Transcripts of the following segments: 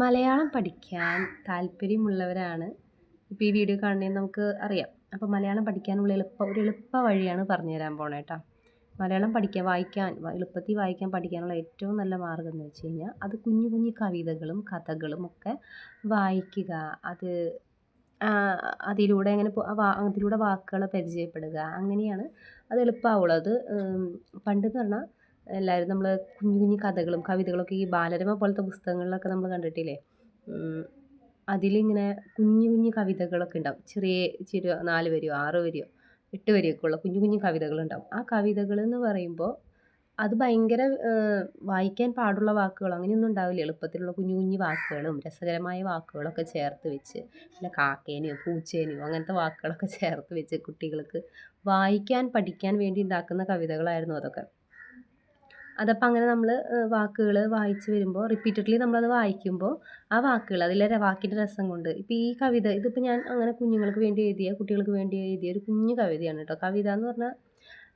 മലയാളം പഠിക്കാൻ താല്പര്യമുള്ളവരാണ്. ഇപ്പോൾ ഈ വീഡിയോ കാണുന്നതെന്ന് നമുക്ക് അറിയാം. അപ്പോൾ മലയാളം പഠിക്കാനുള്ള എളുപ്പ ഒരു എളുപ്പ വഴിയാണ് പറഞ്ഞു തരാൻ പോണേ കേട്ടോ മലയാളം പഠിക്കാൻ വായിക്കാൻ എളുപ്പത്തിൽ വായിക്കാൻ പഠിക്കാനുള്ള ഏറ്റവും നല്ല മാർഗം എന്ന് വെച്ച് കഴിഞ്ഞാൽ അത് കുഞ്ഞു കുഞ്ഞു കവിതകളും കഥകളും ഒക്കെ വായിക്കുക. അത് അതിലൂടെ അങ്ങനെ അതിലൂടെ വാക്കുകൾ പരിചയപ്പെടുക. അങ്ങനെയാണ് അത് എളുപ്പമാവുള്ളൂ അത് പണ്ടെന്ന് പറഞ്ഞാൽ എല്ലാവരും നമ്മൾ കുഞ്ഞു കുഞ്ഞു കഥകളും കവിതകളൊക്കെ ഈ ബാലരമ പോലത്തെ പുസ്തകങ്ങളിലൊക്കെ നമ്മൾ കണ്ടിട്ടില്ലേ? അതിലിങ്ങനെ കുഞ്ഞു കുഞ്ഞു കവിതകളൊക്കെ ഉണ്ടാവും. ചെറിയ ചെറിയ നാല് വരിയോ ആറ് വരിയോ എട്ട് വരിയൊക്കെ ഉള്ള കുഞ്ഞു കുഞ്ഞു കവിതകളുണ്ടാവും ആ കവിതകൾ എന്ന് പറയുമ്പോൾ അത് ഭയങ്കര വായിക്കാൻ പാടുള്ള വാക്കുകൾ അങ്ങനെയൊന്നും ഉണ്ടാവില്ല. എളുപ്പത്തിലുള്ള കുഞ്ഞു കുഞ്ഞു വാക്കുകളും രസകരമായ വാക്കുകളൊക്കെ ചേർത്ത് വെച്ച് പിന്നെ കാക്കേനെയോ പൂച്ചേനെയോ അങ്ങനത്തെ വാക്കുകളൊക്കെ ചേർത്ത് വെച്ച് കുട്ടികൾക്ക് വായിക്കാൻ പഠിക്കാൻ വേണ്ടി ഉണ്ടാക്കുന്ന കവിതകളായിരുന്നു അതൊക്കെ. അതപ്പോൾ അങ്ങനെ നമ്മൾ വാക്കുകൾ വായിച്ച് വരുമ്പോൾ റിപ്പീറ്റഡ്ലി നമ്മളത് വായിക്കുമ്പോൾ ആ വാക്കുകൾ അതിലെ വാക്കിന്റെ രസം കൊണ്ട് ഇപ്പോൾ ഈ കവിത ഇതിപ്പോൾ ഞാൻ അങ്ങനെ കുഞ്ഞുങ്ങൾക്ക് വേണ്ടി എഴുതിയ കുട്ടികൾക്ക് വേണ്ടി എഴുതിയ ഒരു കുഞ്ഞു കവിതയാണ് കേട്ടോ കവിത എന്ന് പറഞ്ഞാൽ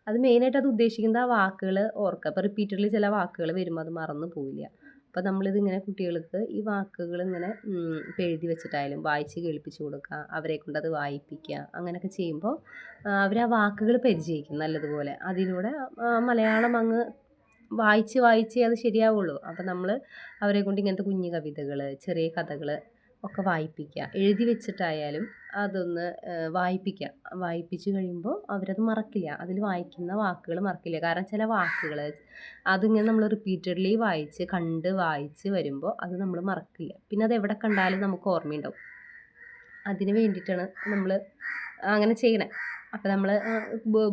അത് മെയിനായിട്ട് അത് ഉദ്ദേശിക്കുന്നത് ആ വാക്കുകൾ ഓർക്കുക അപ്പോൾ റിപ്പീറ്റഡ്ലി ചില വാക്കുകൾ വരുമ്പോൾ അത് മറന്നു പോവില്ല. അപ്പോൾ നമ്മളിത് ഇങ്ങനെ കുട്ടികൾക്ക് ഈ വാക്കുകൾ ഇങ്ങനെ ഇപ്പോൾ എഴുതി വെച്ചിട്ടായാലും വായിച്ച് കേൾപ്പിച്ച് കൊടുക്കുക അവരെ കൊണ്ട് അത് വായിപ്പിക്കുക അങ്ങനെയൊക്കെ ചെയ്യുമ്പോൾ അവർ ആ വാക്കുകൾ പരിചയിക്കും നല്ലതുപോലെ. അതിലൂടെ മലയാളം അങ്ങ് വായിച്ച് വായിച്ചേ അത് ശരിയാവുള്ളൂ. അപ്പം നമ്മൾ അവരെ കൊണ്ട് ഇങ്ങനത്തെ കുഞ്ഞു കവിതകൾ ചെറിയ കഥകൾ ഒക്കെ വായിപ്പിക്കുക. എഴുതി വെച്ചിട്ടായാലും അതൊന്ന് വായിപ്പിക്കുക. വായിപ്പിച്ച് കഴിയുമ്പോൾ അവരത് മറക്കില്ല. അതിൽ വായിക്കുന്ന വാക്കുകൾ മറക്കില്ല. കാരണം ചില വാക്കുകൾ അതിങ്ങനെ നമ്മൾ റിപ്പീറ്റഡ്ലി വായിച്ച് കണ്ട് വായിച്ച് വരുമ്പോൾ അത് നമ്മൾ മറക്കില്ല. പിന്നെ അത് എവിടെ കണ്ടാലും നമുക്ക് ഓർമ്മയുണ്ടാവും. അതിന് വേണ്ടിയിട്ടാണ് നമ്മൾ അങ്ങനെ ചെയ്യണേ. അപ്പോൾ നമ്മൾ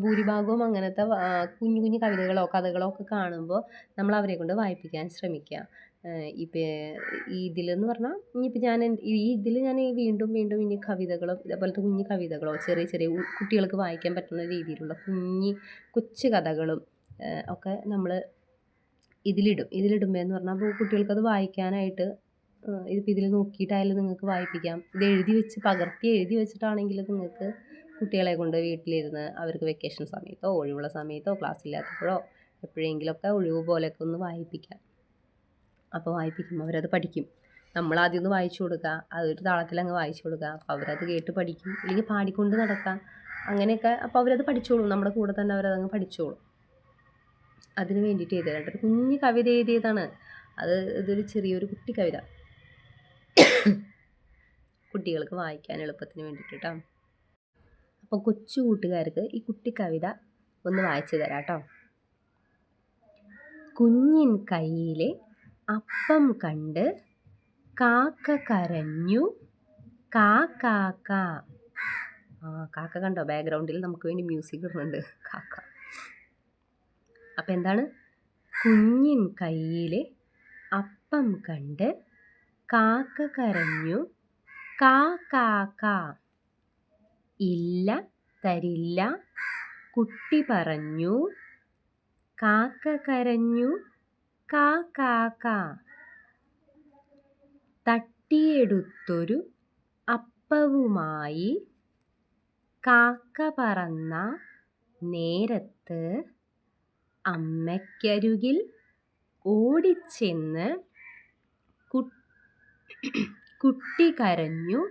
ഭൂരിഭാഗവും അങ്ങനത്തെ കുഞ്ഞു കുഞ്ഞു കവിതകളോ കഥകളോ ഒക്കെ കാണുമ്പോൾ നമ്മൾ അവരെ കൊണ്ട് വായിപ്പിക്കാൻ ശ്രമിക്കുക ഇപ്പം ഇതിലെന്ന് പറഞ്ഞാൽ ഇനിയിപ്പോൾ ഞാൻ ഈ ഇതിൽ ഞാൻ വീണ്ടും വീണ്ടും ഇനി കവിതകളോ ഇതേപോലത്തെ കുഞ്ഞു കവിതകളോ ചെറിയ ചെറിയ കുട്ടികൾക്ക് വായിക്കാൻ പറ്റുന്ന രീതിയിലുള്ള കുഞ്ഞു കൊച്ചു കഥകളും ഒക്കെ നമ്മൾ ഇതിലിടും. ഇതിലിടുമ്പോൾ എന്ന് പറഞ്ഞാൽ കുട്ടികൾക്കത് വായിക്കാനായിട്ട് ഇതിപ്പോൾ ഇതിൽ നോക്കിയിട്ടായാലും നിങ്ങൾക്ക് വായിപ്പിക്കാം. ഇത് എഴുതി വെച്ച് പകർത്തി എഴുതി വെച്ചിട്ടാണെങ്കിൽ നിങ്ങൾക്ക് കുട്ടികളെ കൊണ്ട് വീട്ടിലിരുന്ന് അവർക്ക് വെക്കേഷൻ സമയത്തോ ഒഴിവുള്ള സമയത്തോ ക്ലാസ് ഇല്ലാത്തപ്പോഴോ എപ്പോഴെങ്കിലുമൊക്കെ ഒഴിവ് പോലെയൊക്കെ ഒന്ന് വായിപ്പിക്കാം അപ്പോൾ വായിപ്പിക്കുമ്പോൾ അവരത് പഠിക്കും. നമ്മൾ ആദ്യം ഒന്ന് വായിച്ചു കൊടുക്കുക. അതൊരു താളത്തിൽ അങ്ങ് വായിച്ചു കൊടുക്കുക. അപ്പോൾ അവരത് കേട്ട് പഠിക്കും. അല്ലെങ്കിൽ പാടിക്കൊണ്ട് നടക്കാം അങ്ങനെയൊക്കെ അപ്പോൾ അവരത് പഠിച്ചോളും. നമ്മുടെ കൂടെ തന്നെ അവരതങ്ങ് പഠിച്ചോളും. അതിന് വേണ്ടിയിട്ട് എഴുതിയതാണ് ഒരു കുഞ്ഞു കവിത എഴുതിയതാണ്. അത് ഇതൊരു ചെറിയൊരു കുട്ടി കവിത. കുട്ടികൾക്ക് വായിക്കാൻ എളുപ്പത്തിന് വേണ്ടിയിട്ട് കേട്ടോ. അപ്പോൾ കൊച്ചു കൂട്ടുകാർക്ക് ഈ കുട്ടി കവിത ഒന്ന് വായിച്ചു തരാം കേട്ടോ. കുഞ്ഞിൻ കയ്യിലെ അപ്പം കണ്ട് കാക്ക കരഞ്ഞു കാ കാക്ക. ആ കാക്ക കണ്ടോ? ബാക്ക്ഗ്രൗണ്ടിൽ നമുക്ക് വേണ്ടി മ്യൂസിക് ഇടുന്നുണ്ട്. കാക്ക. അപ്പം എന്താണ്? കുഞ്ഞിൻ കയ്യിലെ അപ്പം കണ്ട് കാക്ക കരഞ്ഞു കാ കാക്ക ഇല്ല തരില്ല. കുട്ടി പറഞ്ഞു കാക്ക കരഞ്ഞു കാ കാക്ക തട്ടിയെടുത്തൊരു അപ്പവുമായി കാക്ക പറന്ന നേരത്ത് അമ്മയ്ക്കരികിൽ ഓടിച്ചെന്ന് കുട്ടി കരഞ്ഞു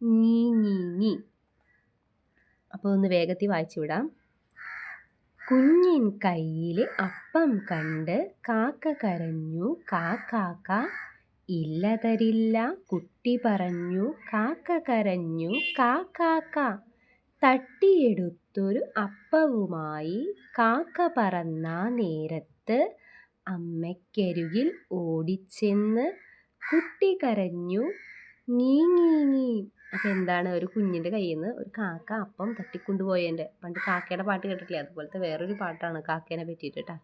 നീ നീ. അപ്പോൾ ഒന്ന് വേഗത്തിൽ വായിച്ചു വിടാം. കുഞ്ഞിൻ കയ്യിൽ അപ്പം കണ്ട് കാക്ക കരഞ്ഞു കാക്കാക്ക ഇല്ല തരില്ല കുട്ടി പറഞ്ഞു കാക്ക കരഞ്ഞു കാക്കാക്ക തട്ടിയെടുത്തൊരു അപ്പവുമായി കാക്ക പറന്ന നേരത്ത് അമ്മയ്ക്കരികിൽ ഓടിച്ചെന്ന് കുട്ടി കരഞ്ഞു നീങ്ങീങ്ങി അപ്പോൾ എന്താണ് ഒരു കുഞ്ഞിന്റെ കയ്യിൽ നിന്ന് ഒരു കാക്ക അപ്പം തട്ടിക്കൊണ്ടുപോയതിന്റെ പണ്ട് കാക്കയുടെ പാട്ട് കേട്ടിട്ടില്ലേ? അതുപോലത്തെ വേറൊരു പാട്ടാണ് കാക്കേനെ പറ്റിയിട്ട് കേട്ടോ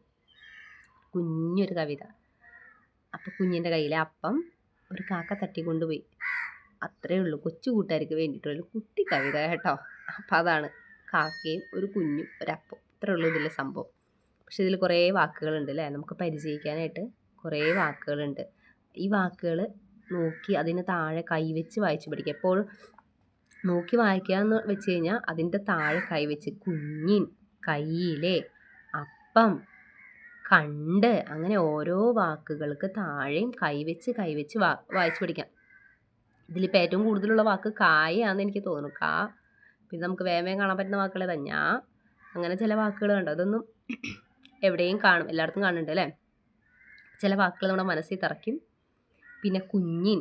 കുഞ്ഞൊരു കവിത. അപ്പോൾ കുഞ്ഞിന്റെ കയ്യിലെ അപ്പം ഒരു കാക്ക തട്ടിക്കൊണ്ടുപോയി. അത്രയേ ഉള്ളൂ. കൊച്ചു കൂട്ടുകാർക്ക് വേണ്ടിയിട്ടുള്ള കുട്ടി കവിത കേട്ടോ. അപ്പം അതാണ് കാക്കയും ഒരു കുഞ്ഞും ഒരപ്പം അത്രേ ഉള്ളൂ ഇതിലെ സംഭവം. പക്ഷേ ഇതിൽ കുറേ വാക്കുകളുണ്ട് അല്ലേ നമുക്ക് പരിചയിക്കാനായിട്ട് കുറേ വാക്കുകളുണ്ട്. ഈ വാക്കുകൾ നോക്കി അതിന് താഴെ കൈവച്ച് വായിച്ചു പഠിക്കുക. എപ്പോഴും നോക്കി വായിക്കുക എന്ന് വെച്ച് കഴിഞ്ഞാൽ അതിന്റെ താഴെ കൈവച്ച് കുഞ്ഞിൻ കയ്യിലെ അപ്പം കണ്ട് അങ്ങനെ ഓരോ വാക്കുകൾക്ക് താഴെയും കൈവച്ച് കൈവച്ച് വാ വായിച്ചു പഠിക്കാം. ഇതിലിപ്പോൾ ഏറ്റവും കൂടുതലുള്ള വാക്ക് കായയാണെന്ന് എനിക്ക് തോന്നുന്നു. കാ പിന്നെ നമുക്ക് വേഗം കാണാൻ പറ്റുന്ന വാക്കുകൾ തഞ്ഞാ അങ്ങനെ ചില വാക്കുകൾ കണ്ടോ? അതൊന്നും എവിടെയും കാണും. എല്ലായിടത്തും കാണുന്നുണ്ട് അല്ലേ? ചില വാക്കുകൾ നമ്മുടെ മനസ്സിൽ തറയ്ക്കും. പിന്നെ കുഞ്ഞിൻ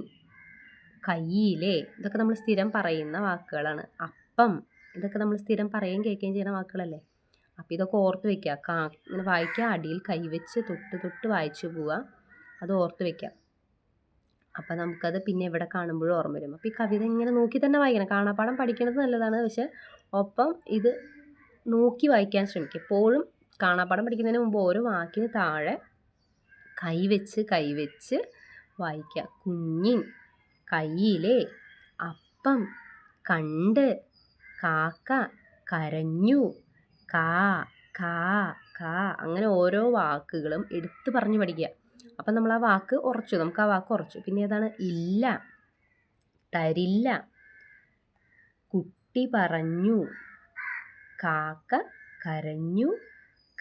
കയ്യിലെ ഇതൊക്കെ നമ്മൾ സ്ഥിരം പറയുന്ന വാക്കുകളാണ്. അപ്പം ഇതൊക്കെ നമ്മൾ സ്ഥിരം പറയുകയും കേൾക്കുകയും ചെയ്യുന്ന വാക്കുകളല്ലേ? അപ്പോൾ ഇതൊക്കെ ഓർത്ത് വെക്കുക. കാ ഇങ്ങനെ വായിക്കുക. അടിയിൽ കൈവച്ച് തൊട്ട് തൊട്ട് വായിച്ചു പോവുക. അത് ഓർത്ത് വെക്കുക. അപ്പോൾ നമുക്കത് പിന്നെ എവിടെ കാണുമ്പോഴും ഓർമ്മ വരും. അപ്പോൾ ഈ കവിത ഇങ്ങനെ നോക്കി തന്നെ വായിക്കണം. കാണാപ്പാടം പഠിക്കുന്നത് നല്ലതാണ്. പക്ഷേ ഒപ്പം ഇത് നോക്കി വായിക്കാൻ ശ്രമിക്കുക. എപ്പോഴും കാണാപ്പാടം പഠിക്കുന്നതിന് മുമ്പ് ഓരോ വാക്കിന് താഴെ കൈവച്ച് കൈവച്ച് വായിക്കുക കുഞ്ഞിൻ കയ്യിലെ അപ്പം കണ്ട് കാക്ക കരഞ്ഞു. കാ കാ കാ. അങ്ങനെ ഓരോ വാക്കുകളും എടുത്ത് പറഞ്ഞു പഠിക്കുക അപ്പം നമ്മൾ ആ വാക്ക് ഉറച്ചു. നമുക്ക് ആ വാക്ക് ഉറച്ചു. പിന്നെ ഏതാണ്? ഇല്ല. തരില്ല. കുട്ടി പറഞ്ഞു. കാക്ക കരഞ്ഞു.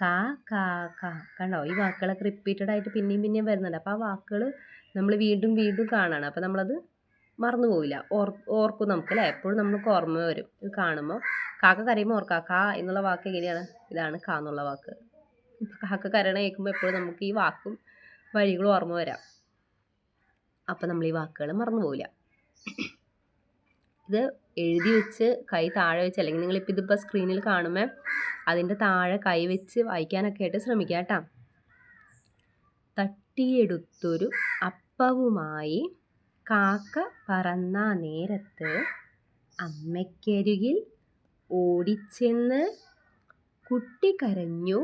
കാ കാ കാ കണ്ടോ? ഈ വാക്കുകളൊക്കെ റിപ്പീറ്റഡ് ആയിട്ട് പിന്നെയും പിന്നെയും വരുന്നുണ്ട്. അപ്പോൾ ആ വാക്കുകൾ നമ്മൾ വീണ്ടും വീണ്ടും കാണാണ്. അപ്പോൾ നമ്മളത് മറന്നു പോവില്ല. ഓർ ഓർക്കും നമുക്ക് അല്ലേ? എപ്പോഴും നമുക്ക് ഓർമ്മ വരും. ഇത് കാണുമ്പോൾ കാക്ക കരയുമ്പോൾ ഓർക്കാം. കാ എന്നുള്ള വാക്ക് എങ്ങനെയാണ്? ഇതാണ് കാ എന്നുള്ള വാക്ക്. കാക്ക കരണ കേൾക്കുമ്പോൾ എപ്പോഴും നമുക്ക് ഈ വാക്കും വഴികളും ഓർമ്മ വരാം. അപ്പോൾ നമ്മൾ ഈ വാക്കുകൾ മറന്നു പോവില്ല. ഇത് എഴുതി വെച്ച് കൈ താഴെ വെച്ച് അല്ലെങ്കിൽ നിങ്ങളിപ്പോൾ ഇതിപ്പോൾ സ്ക്രീനിൽ കാണുമ്പോൾ അതിന്റെ താഴെ കൈ വെച്ച് വായിക്കാനൊക്കെ ആയിട്ട് ശ്രമിക്കുക കേട്ടോ. തട്ടിയെടുത്തൊരു അപ്പവുമായി കാക്ക പറന്ന നേരത്ത് അമ്മയ്ക്കരികിൽ ഓടിച്ചെന്ന് കുട്ടി കരഞ്ഞു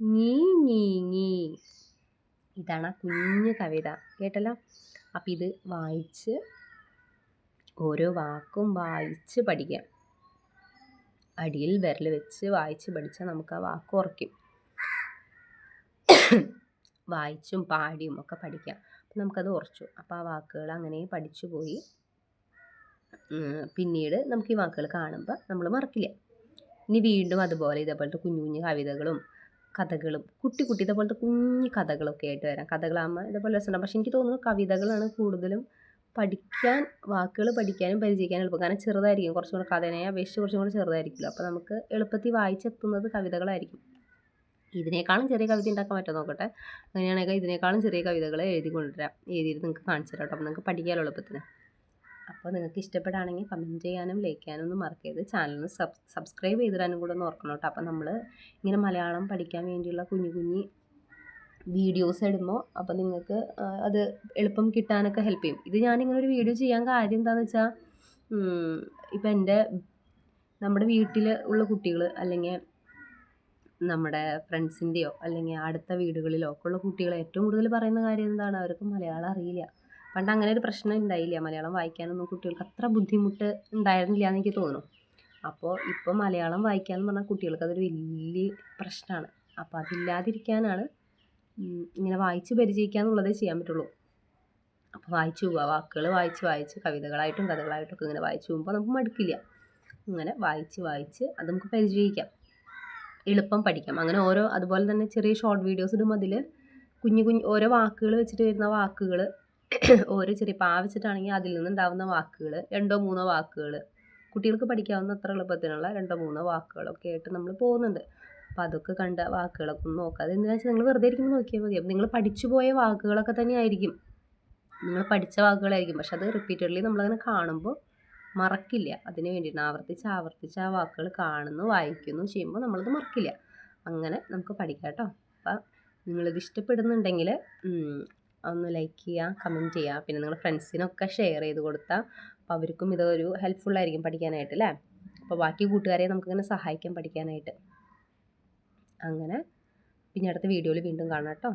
നീ നീങ്ങി ഇതാണ് ആ കുഞ്ഞു കവിത. കേട്ടല്ലോ? അപ്പം ഇത് വായിച്ച് ഓരോ വാക്കും വായിച്ച് പഠിക്കാം. അടിയിൽ വിരൽ വെച്ച് വായിച്ച് പഠിച്ചാൽ നമുക്ക് ആ വാക്ക് ഉറയ്ക്കും. വായിച്ചും പാടിയും ഒക്കെ പഠിക്കാം. അപ്പം നമുക്കത് ഉറച്ചു. അപ്പോൾ ആ വാക്കുകൾ അങ്ങനെ പഠിച്ചു പോയി. പിന്നീട് നമുക്ക് ഈ വാക്കുകൾ കാണുമ്പോൾ നമ്മൾ മറക്കില്ല. ഇനി വീണ്ടും അതുപോലെ ഇതേപോലത്തെ കുഞ്ഞു കുഞ്ഞു കവിതകളും കഥകളും കുട്ടി കുട്ടി ഇതേപോലത്തെ കുഞ്ഞു കഥകളൊക്കെ ആയിട്ട് വരാം. കഥകളാകുമ്പോൾ ഇതേപോലെ രസമുണ്ടാകും പക്ഷെ എനിക്ക് തോന്നുന്നു കവിതകളാണ് കൂടുതലും പഠിക്കാൻ വാക്കുകൾ പഠിക്കാനും പരിചയിക്കാനും എളുപ്പം. കാരണം ചെറുതായിരിക്കും. കുറച്ചും കൂടെ കഥനെ അപേക്ഷിച്ച് കുറച്ചും കൂടെ ചെറുതായിരിക്കുമല്ലോ. അപ്പോൾ നമുക്ക് എളുപ്പത്തിൽ വായിച്ചെത്തുന്നത് കവിതകളായിരിക്കും. ഇതിനേക്കാളും ചെറിയ കവിത ഉണ്ടാക്കാൻ പറ്റുമോ നോക്കട്ടെ. അങ്ങനെയാണെങ്കിൽ ഇതിനേക്കാളും ചെറിയ കവിതകൾ എഴുതി കൊണ്ടുവരാം. എഴുതിയിട്ട് നിങ്ങൾക്ക് കാണിച്ചു തരാം കേട്ടോ. അപ്പോൾ നിങ്ങൾക്ക് പഠിക്കാൻ എളുപ്പത്തിന്. അപ്പോൾ നിങ്ങൾക്ക് ഇഷ്ടപ്പെടുകയാണെങ്കിൽ കമന്റ് ചെയ്യാനും ലൈക്ക് ചെയ്യാനും ഒന്നും മറക്കരുത്. ചാനലിന് സബ് സബ്സ്ക്രൈബ് ചെയ്തിടാനും കൂടെ ഒന്ന് ഓർക്കണം കേട്ടോ. അപ്പോൾ നമ്മൾ ഇങ്ങനെ മലയാളം പഠിക്കാൻ വേണ്ടിയുള്ള കുഞ്ഞു കുഞ്ഞി വീഡിയോസ് ഇടുമ്പോൾ അപ്പോൾ നിങ്ങൾക്ക് അത് എളുപ്പം കിട്ടാനൊക്കെ ഹെൽപ്പ് ചെയ്യും. ഇത് ഞാനിങ്ങനെ ഒരു വീഡിയോ ചെയ്യാൻ കാര്യം എന്താണെന്ന് വെച്ചാൽ ഇപ്പം എന്റെ നമ്മുടെ വീട്ടിൽ ഉള്ള കുട്ടികൾ അല്ലെങ്കിൽ നമ്മുടെ ഫ്രണ്ട്സിന്റെയോ അല്ലെങ്കിൽ അടുത്ത വീടുകളിലോ ഒക്കെ ഉള്ള കുട്ടികൾ ഏറ്റവും കൂടുതൽ പറയുന്ന കാര്യം എന്താണ്? അവർക്ക് മലയാളം അറിയില്ല. പണ്ട് അങ്ങനെ ഒരു പ്രശ്നം ഉണ്ടായില്ല. മലയാളം വായിക്കാനൊന്നും കുട്ടികൾക്ക് അത്ര ബുദ്ധിമുട്ട് ഉണ്ടായിരുന്നില്ല എന്ന് എനിക്ക് തോന്നുന്നു. അപ്പോൾ ഇപ്പോൾ മലയാളം വായിക്കാമെന്ന് പറഞ്ഞാൽ കുട്ടികൾക്ക് അതൊരു വലിയ പ്രശ്നമാണ് അപ്പോൾ അതില്ലാതിരിക്കാനാണ് ഇങ്ങനെ വായിച്ച് പരിചയിക്കുക എന്നുള്ളതേ ചെയ്യാൻ പറ്റുള്ളൂ. അപ്പോൾ വായിച്ചു പോവുക വാക്കുകൾ വായിച്ച് വായിച്ച് കവിതകളായിട്ടും കഥകളായിട്ടും ഒക്കെ ഇങ്ങനെ വായിച്ചു പോകുമ്പോൾ നമുക്ക് മടുക്കില്ല. അങ്ങനെ വായിച്ച് വായിച്ച് അത് നമുക്ക് പരിചയിക്കാം. എളുപ്പം പഠിക്കാം. അങ്ങനെ ഓരോ അതുപോലെ തന്നെ ചെറിയ ഷോർട്ട് വീഡിയോസ് ഇടും അതിൽ കുഞ്ഞു കുഞ്ഞു ഓരോ വാക്കുകൾ വെച്ചിട്ട് വരുന്ന വാക്കുകൾ ഓരോ ചെറിയ പാ വെച്ചിട്ടാണെങ്കിൽ അതിൽ നിന്നുണ്ടാവുന്ന വാക്കുകൾ രണ്ടോ മൂന്നോ വാക്കുകൾ കുട്ടികൾക്ക് പഠിക്കാവുന്ന അത്ര എളുപ്പത്തിനുള്ള രണ്ടോ മൂന്നോ വാക്കുകളൊക്കെ ആയിട്ട് നമ്മൾ പോകുന്നുണ്ട്. അപ്പോൾ അതൊക്കെ കണ്ട വാക്കുകളൊക്കെ ഒന്ന് നോക്കുക അതെന്താ വെച്ചാൽ നിങ്ങൾ വെറുതെ ഇരിക്കുമ്പോൾ നോക്കിയാൽ മതി. അപ്പോൾ നിങ്ങൾ പഠിച്ചു പോയ വാക്കുകളൊക്കെ തന്നെ ആയിരിക്കും നിങ്ങൾ പഠിച്ച വാക്കുകളായിരിക്കും. പക്ഷെ അത് റിപ്പീറ്റഡ്ലി നമ്മളങ്ങനെ കാണുമ്പോൾ മറക്കില്ല. അതിന് വേണ്ടിയിട്ട് ആവർത്തിച്ച് ആവർത്തിച്ച് ആ വാക്കുകൾ കാണുന്നു വായിക്കുന്നു ചെയ്യുമ്പോൾ നമ്മളത് മറക്കില്ല. അങ്ങനെ നമുക്ക് പഠിക്കാം കേട്ടോ. അപ്പം നിങ്ങളിത് ഇഷ്ടപ്പെടുന്നുണ്ടെങ്കിൽ ഒന്ന് ലൈക്ക് ചെയ്യുക കമന്റ് ചെയ്യുക പിന്നെ നിങ്ങൾ ഫ്രണ്ട്സിനൊക്കെ ഷെയർ ചെയ്ത് കൊടുത്താൽ അപ്പോൾ അവർക്കും ഇതൊരു ഹെൽപ്ഫുള്ളായിരിക്കും പഠിക്കാനായിട്ട് അല്ലേ അപ്പോൾ ബാക്കി കൂട്ടുകാരെ നമുക്കിങ്ങനെ സഹായിക്കാം പഠിക്കാനായിട്ട്. അങ്ങനെ. പിന്നെ അടുത്ത വീഡിയോയിൽ വീണ്ടും കാണാം കേട്ടോ.